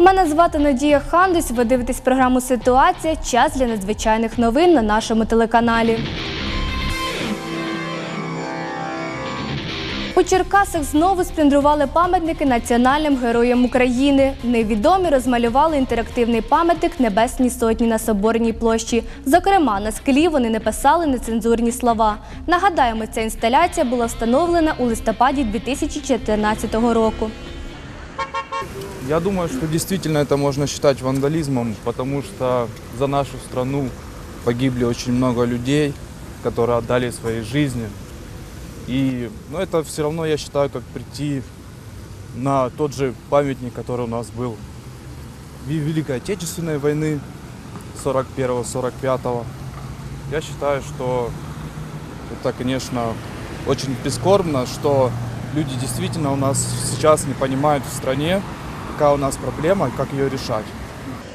Мене звати Надія Хандус. Ви дивитесь програму Ситуація. Час для надзвичайних новин на нашому телеканалі. У Черкасах знову сплюндрували пам'ятники національним героям України. Невідомі розмалювали інтерактивний пам'ятник Небесній сотні на Соборній площі. Зокрема, на склі вони не писали нецензурні слова. Нагадаємо, ця інсталяція була встановлена у листопаді 2014 року. Я думаю, что действительно это можно считать вандализмом, потому что за нашу страну погибли очень много людей, которые отдали свои жизни. И ну, это все равно, я считаю, как прийти на тот же памятник, который у нас был в Великой Отечественной войны 41-45. Я считаю, что это, конечно, очень прискорбно, что люди действительно у нас сейчас не понимают в стране, какая у нас проблема и как ее решать.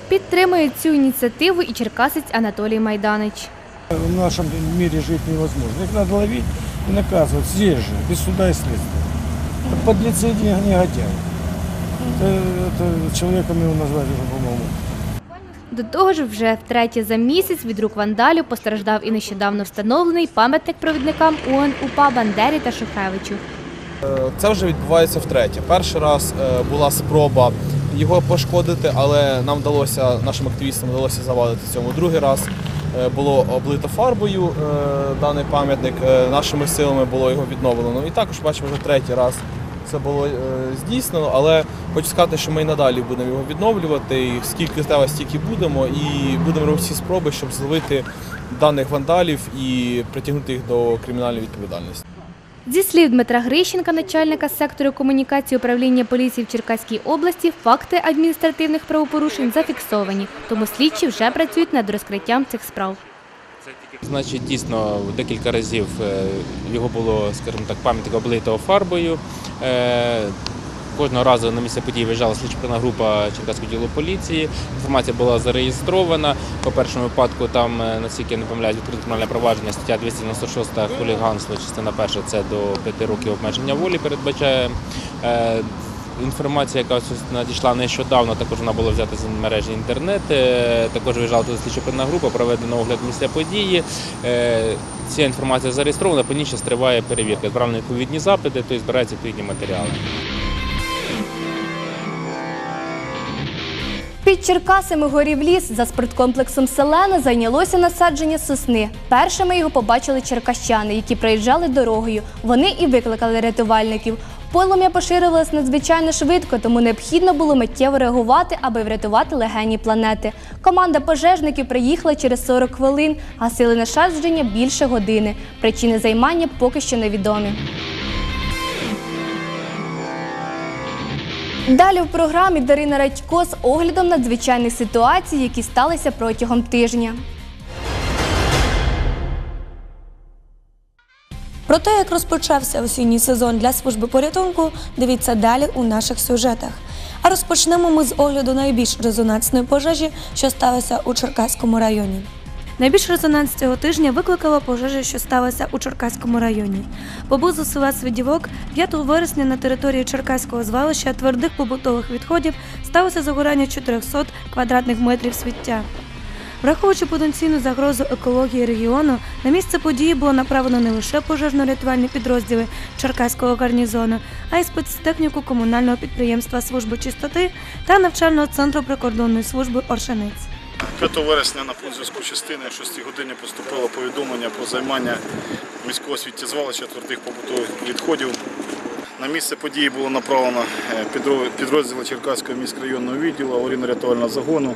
Підтримує цю ініціативу і черкасець Анатолій Майданич. В нашем мире жить невозможно. Их надо ловить и наказывать здесь же, без суда и следствия. Это подлецы и негодяи. Это, это человеком его назвать уже, по-моему. До того ж, вже втретє за місяць від рук вандалів постраждав і нещодавно встановлений пам'ятник провідникам УН УПА Бандері та Шухевичу. Це вже відбувається втретє. Перший раз е, була спроба його пошкодити, але нам вдалося, нашим активістам вдалося завадити цьому. Другий раз е, було облито фарбою е, даний пам'ятник. е, Нашими силами було його відновлено. І також бачимо вже третій раз це було е, здійснено. Але хочу сказати, що ми і надалі будемо його відновлювати. І скільки треба, стільки будемо, і будемо робити всі спроби, щоб зловити даних вандалів і притягнути їх до кримінальної відповідальності. Зі слів Дмитра Грищенка, начальника сектору комунікації управління поліції в Черкаській області, факти адміністративних правопорушень зафіксовані, тому слідчі вже працюють над розкриттям цих справ. Значить, дійсно декілька разів е, його було, скажімо так, пам'ятник облитого фарбою. Кожного разу на місце події виїжджала слідча група Черкаського ділу поліції. Інформація була зареєстрована. По першому випадку там, е, наскільки я не помиляюсь, відкрите кримінальне провадження, стаття 296 хуліганство, частина перша це до 5 років обмеження волі передбачає. Е, Інформація, яка надійшла нещодавно, також вона була взята з мережі інтернет. Е, Також виїжджала туди слідчо група, проведено огляд місця події. Ця інформація зареєстрована, по ній ще триває перевірка. Відправлені відповідні запити, то збираються відповідні матеріали. Під Черкасами горів ліс за спорткомплексом Селена зайнялося насадження сосни. Першими його побачили черкащани, які проїжджали дорогою. Вони і викликали рятувальників. Полум'я поширювалось надзвичайно швидко, тому необхідно було миттєво реагувати, аби врятувати легені планети. Команда пожежників приїхала через 40 хвилин, гасили насадження більше години. Причини займання поки що невідомі. Далі в програмі Дарина Радько з оглядом надзвичайних ситуацій, які сталися протягом тижня. Про те, як розпочався осінній сезон для служби порятунку, дивіться далі у наших сюжетах. А розпочнемо ми з огляду найбільш резонансної пожежі, що сталося у Черкаському районі. Найбільш резонанс цього тижня викликала пожежа, що сталася у Черкаському районі. Поблизу села Свидівок 5 вересня на території Черкаського звалища твердих побутових відходів сталося загорання 400 квадратних метрів сміття. Враховуючи потенційну загрозу екології регіону, на місце події було направлено не лише пожежно-рятувальні підрозділи Черкаського гарнізону, а й спецтехніку комунального підприємства служби чистоти та навчального центру прикордонної служби Оршанець. 5 вересня на пункт зв'язку частини о 6 годині поступило повідомлення про займання міського сміттєзвалища твердих побутових відходів. На місце події було направлено е, підрозділи Черкаського міськрайонного відділу, аварійно-рятувального загону,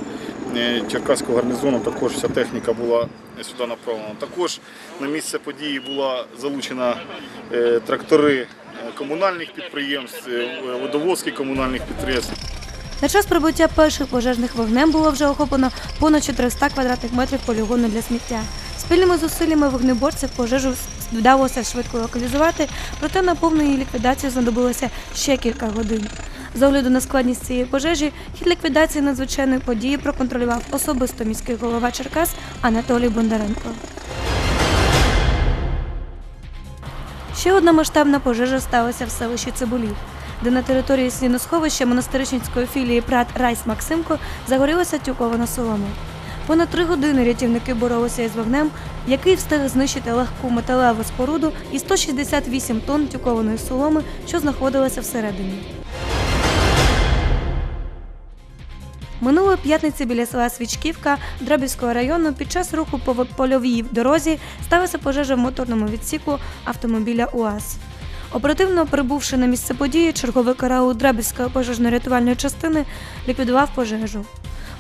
е, Черкаського гарнізону. Також вся техніка була сюди направлена. Також на місце події була залучена е, трактори е, комунальних підприємств, е, водовозки комунальних підприємств. На час прибуття перших пожежних вогнем було вже охоплено понад 400 квадратних метрів полігону для сміття. Спільними зусиллями вогнеборців пожежу вдалося швидко локалізувати, проте на повну її знадобилося ще кілька годин. З огляду на складність цієї пожежі, хід ліквідації надзвичайної події проконтролював особисто міський голова Черкас Анатолій Бондаренко. Ще одна масштабна пожежа сталася в селищі Цибулів. Де на території сліносховища монастиричницької філії Прат Райс Максимко загорілася тюкована солома. Понад три години рятівники боролися із вогнем, який встиг знищити легку металеву споруду і 168 тонн тюкованої соломи, що знаходилася всередині. Минулої п'ятниці біля села Свічківка Дробівського району під час руху по польовій дорозі сталася пожежа в моторному відсіку автомобіля УАЗ. Оперативно прибувши на місце події, черговий караул Драбівської пожежно-рятувальної частини ліквідував пожежу.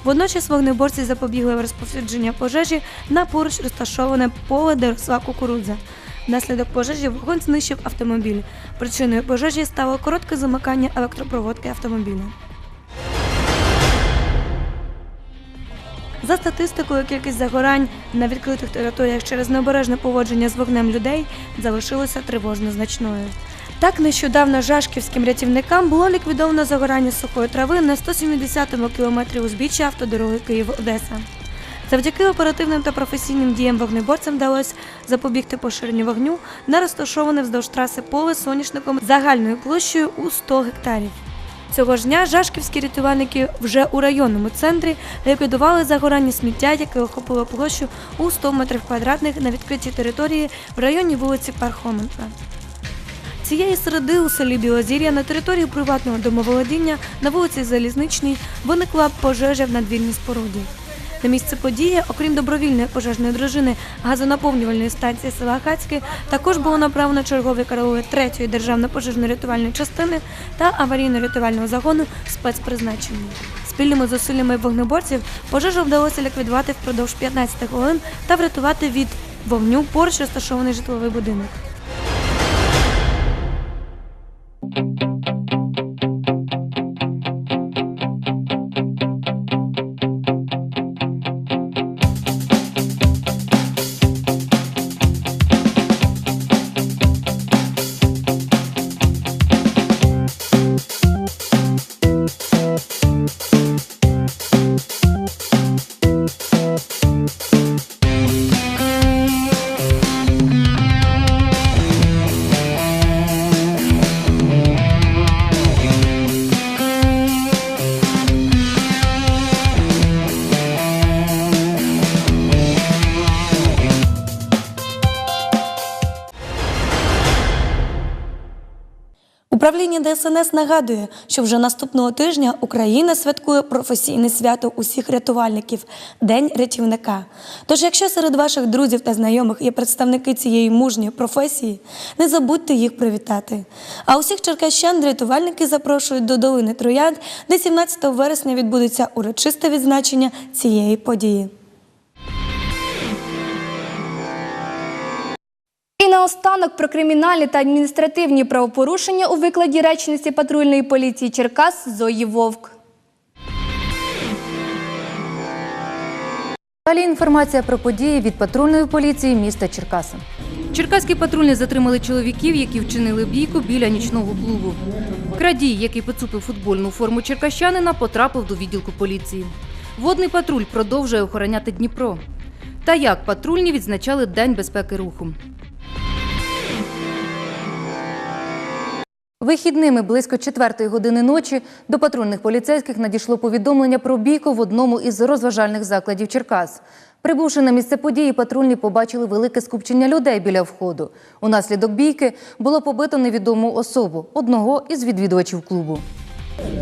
Водночас вогнеборці запобігли розповсюдження пожежі на поруч розташоване поле, де росла кукурудза. Внаслідок пожежі вогонь знищив автомобіль. Причиною пожежі стало коротке замикання електропроводки автомобіля. За статистикою, кількість загорань на відкритих територіях через необережне поводження з вогнем людей залишилася тривожно значною. Так, нещодавно жашківським рятівникам було ліквідовано загорання сухої трави на 170-му кілометрі узбіччя автодороги Київ-Одеса. Завдяки оперативним та професійним діям вогнеборцям вдалося запобігти поширенню вогню на розташоване вздовж траси поле соняшником загальною площею у 100 гектарів. Цього ж дня жашківські рятувальники вже у районному центрі ліквідували загорання сміття, яке охопило площу у 100 метрів квадратних на відкритій території в районі вулиці Пархоменка. Цієї середи у селі Білозір'я на території приватного домоволодіння на вулиці Залізничній виникла пожежа в надвірній споруді. На місце події, окрім добровільної пожежної дружини газонаповнювальної станції села Хацьке, також було направлено чергові караули 3-ї державної пожежно-рятувальної частини та аварійно-рятувального загону спецпризначення. Спільними зусиллями вогнеборців пожежу вдалося ліквідувати впродовж 15 хвилин та врятувати від вогню поруч розташований житловий будинок. ДСНС нагадує, що вже наступного тижня Україна святкує професійне свято усіх рятувальників День рятівника. Тож, якщо серед ваших друзів та знайомих є представники цієї мужньої професії, не забудьте їх привітати. А усіх черкащан рятувальники запрошують до долини Троянд, де 17 вересня відбудеться урочисте відзначення цієї події. Наостанок про кримінальні та адміністративні правопорушення у викладі речниці патрульної поліції Черкас Зої Вовк. Далі інформація про події від патрульної поліції міста Черкаси. Черкаські патрульні затримали чоловіків, які вчинили бійку біля нічного клубу. Крадій, який поцупив футбольну форму черкащанина, потрапив до відділку поліції. Водний патруль продовжує охороняти Дніпро. Та як патрульні відзначали День безпеки руху. Вихідними близько четвертої години ночі до патрульних поліцейських надійшло повідомлення про бійку в одному із розважальних закладів Черкас. Прибувши на місце події, патрульні побачили велике скупчення людей біля входу. Унаслідок бійки було побито невідому особу одного із відвідувачів клубу.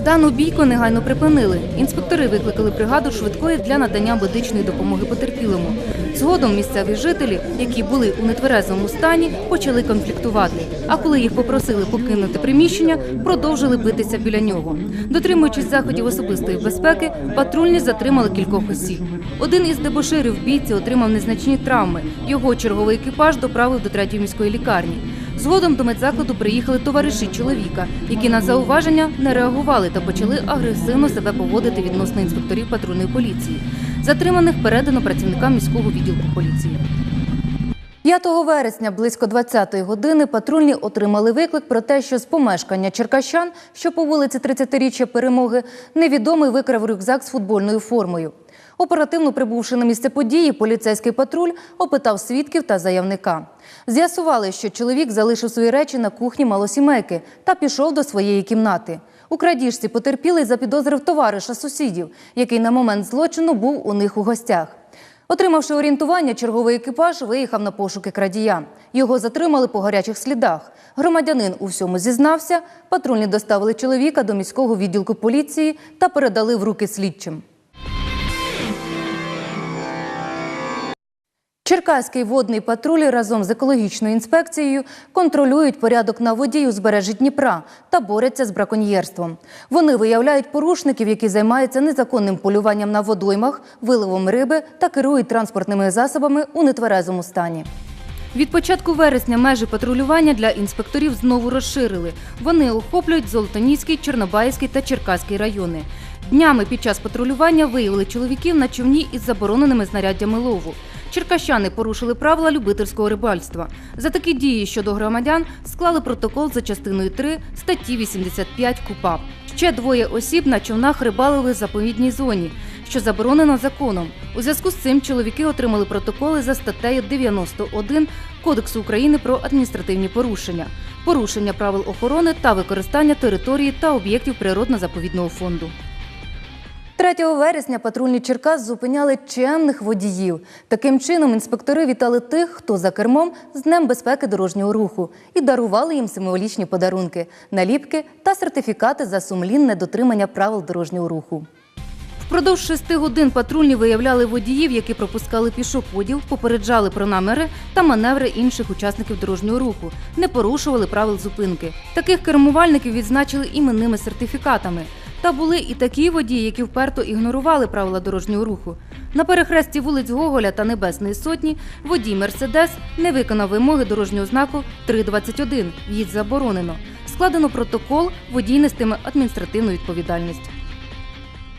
Дану бійку негайно припинили. Інспектори викликали бригаду швидкої для надання медичної допомоги потерпілому. Згодом місцеві жителі, які були у нетверезому стані, почали конфліктувати. А коли їх попросили покинути приміщення, продовжили битися біля нього. Дотримуючись заходів особистої безпеки, патрульні затримали кількох осіб. Один із дебоширів бійці отримав незначні травми. Його черговий екіпаж доправив до третьої міської лікарні. Згодом до медзакладу приїхали товариші чоловіка, які на зауваження не реагували та почали агресивно себе поводити відносно інспекторів патрульної поліції. Затриманих передано працівникам міського відділку поліції. 5 вересня близько 20-ї години патрульні отримали виклик про те, що з помешкання черкащан, що по вулиці 30-річчя перемоги, невідомий викрав рюкзак з футбольною формою. Оперативно прибувши на місце події, поліцейський патруль опитав свідків та заявника. З'ясували, що чоловік залишив свої речі на кухні малосімейки та пішов до своєї кімнати. У крадіжці потерпілий запідозрив товариша сусідів, який на момент злочину був у них у гостях. Отримавши орієнтування, черговий екіпаж виїхав на пошуки крадія. Його затримали по гарячих слідах. Громадянин у всьому зізнався. Патрульні доставили чоловіка до міського відділку поліції та передали в руки слідчим. Черкаський водний патруль разом з екологічною інспекцією контролюють порядок на воді у збережжі Дніпра та борються з браконьєрством. Вони виявляють порушників, які займаються незаконним полюванням на водоймах, виливом риби та керують транспортними засобами у нетверезому стані. Від початку вересня межі патрулювання для інспекторів знову розширили. Вони охоплюють Золотоніський, Чорнобайський та Черкаський райони. Днями під час патрулювання виявили чоловіків на човні із забороненими знаряддями лову. Черкащани порушили правила любительського рибальства. За такі дії щодо громадян склали протокол за частиною 3 статті 85 КУПАП. Ще двоє осіб на човнах рибалили в заповідній зоні, що заборонено законом. У зв'язку з цим чоловіки отримали протоколи за статтею 91 Кодексу України про адміністративні порушення, порушення правил охорони та використання території та об'єктів природно-заповідного фонду. 3 вересня патрульні Черкас зупиняли чемних водіїв. Таким чином інспектори вітали тих, хто за кермом з Днем безпеки дорожнього руху і дарували їм символічні подарунки, наліпки та сертифікати за сумлінне дотримання правил дорожнього руху. Впродовж шести годин патрульні виявляли водіїв, які пропускали пішоходів, попереджали про наміри та маневри інших учасників дорожнього руху, не порушували правил зупинки. Таких кермувальників відзначили іменними сертифікатами. Та були і такі водії, які вперто ігнорували правила дорожнього руху. На перехресті вулиць Гоголя та Небесної Сотні водій Мерседес не виконав вимоги дорожнього знаку 321 «В'їзд заборонено». Складено протокол, водій нестиме адміністративну відповідальність.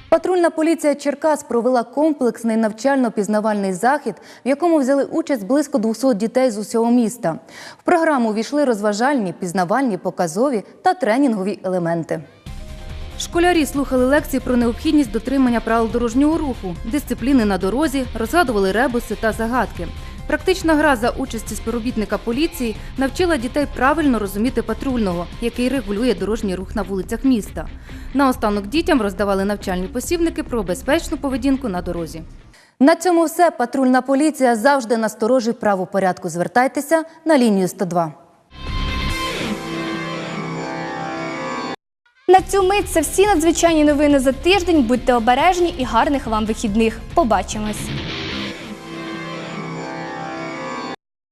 Патрульна поліція Черкас провела комплексний навчально-пізнавальний захід, в якому взяли участь близько 200 дітей з усього міста. В програму увійшли розважальні, пізнавальні, показові та тренінгові елементи. Школярі слухали лекції про необхідність дотримання правил дорожнього руху, дисципліни на дорозі, розгадували ребуси та загадки. Практична гра за участі співробітника поліції навчила дітей правильно розуміти патрульного, який регулює дорожній рух на вулицях міста. Наостанок дітям роздавали навчальні посібники про безпечну поведінку на дорозі. На цьому все. Патрульна поліція завжди насторожі правопорядку. Звертайтеся на лінію 102. На цю мить це всі надзвичайні новини за тиждень. Будьте обережні і гарних вам вихідних. Побачимось!